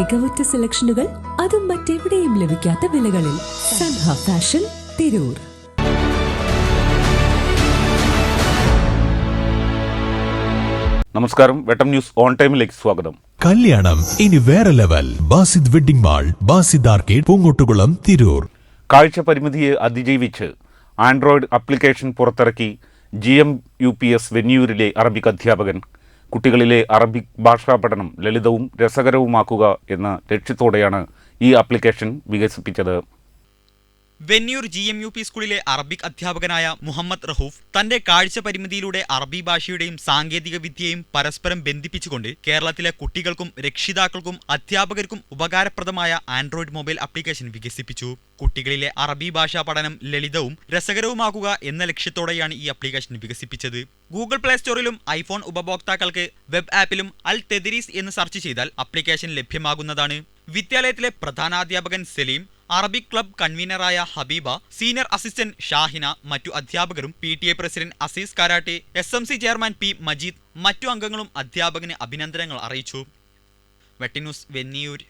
മികവുറ്റ സെലക്ഷനുകൾ അതും മറ്റെവിടെയും ലഭിക്കാത്ത വിലകളിൽ സൻഹ ഫാഷൻ തിരൂർ. നമസ്കാരം. വെട്ടം ന്യൂസ് ഓൺ ടൈമിലേക്ക് സ്വാഗതം. കല്യാണം ഇനി വേറെ level. Basid wedding mall Basid arcade Poongottukulam Tirur. കാഴ്ച പരിമിതിയെ അതിജീവിച്ച് ആൻഡ്രോയിഡ് ആപ്ലിക്കേഷൻ പുറത്തിറക്കി G M U P S വെന്യൂരിലെ Arabic അധ്യാപകൻ കുട്ടികളിലെ അറബിക് ഭാഷാ പഠനം ലളിതവും രസകരവുമാക്കുക എന്ന ലക്ഷ്യത്തോടെയാണ് ഈ ആപ്ലിക്കേഷൻ വികസിപ്പിച്ചത്. Venniyur G M U P സ്കൂളിലെ അറബിക് അധ്യാപകനായ മുഹമ്മദ് റഹൂഫ് തന്റെ കാഴ്ച പരിമിതിയിലൂടെ അറബി ഭാഷയുടെയും സാങ്കേതിക വിദ്യയും പരസ്പരം ബന്ധിപ്പിച്ചുകൊണ്ട് കേരളത്തിലെ കുട്ടികൾക്കും രക്ഷിതാക്കൾക്കും അധ്യാപകർക്കും ഉപകാരപ്രദമായ ആൻഡ്രോയിഡ് മൊബൈൽ ആപ്ലിക്കേഷൻ വികസിപ്പിച്ചു. കുട്ടികളിലെ അറബി ഭാഷാ പഠനം ലളിതവും രസകരവുമാക്കുക എന്ന ലക്ഷ്യത്തോടെയാണ് ഈ ആപ്ലിക്കേഷൻ വികസിപ്പിച്ചത്. ഗൂഗിൾ പ്ലേ സ്റ്റോറിലും ഐഫോൺ ഉപഭോക്താക്കൾക്ക് വെബ് ആപ്പിലും അൽ തെദരീസ് എന്ന് സെർച്ച് ചെയ്താൽ ആപ്ലിക്കേഷൻ ലഭ്യമാകുന്നതാണ്. വിദ്യാലയത്തിലെ പ്രധാനാധ്യാപകൻ സലീം അറബിക് ക്ലബ് കൺവീനറായ ഹബീബ സീനിയർ അസിസ്റ്റന്റ് ഷാഹിന മറ്റു അധ്യാപകരും P T A president Aziz Karatte S M C chairman P Majeed മറ്റു അംഗങ്ങളും അധ്യാപകന് അഭിനന്ദനങ്ങൾ അറിയിച്ചു. വെട്ടിന്യൂസ് വെന്നിയൂർ.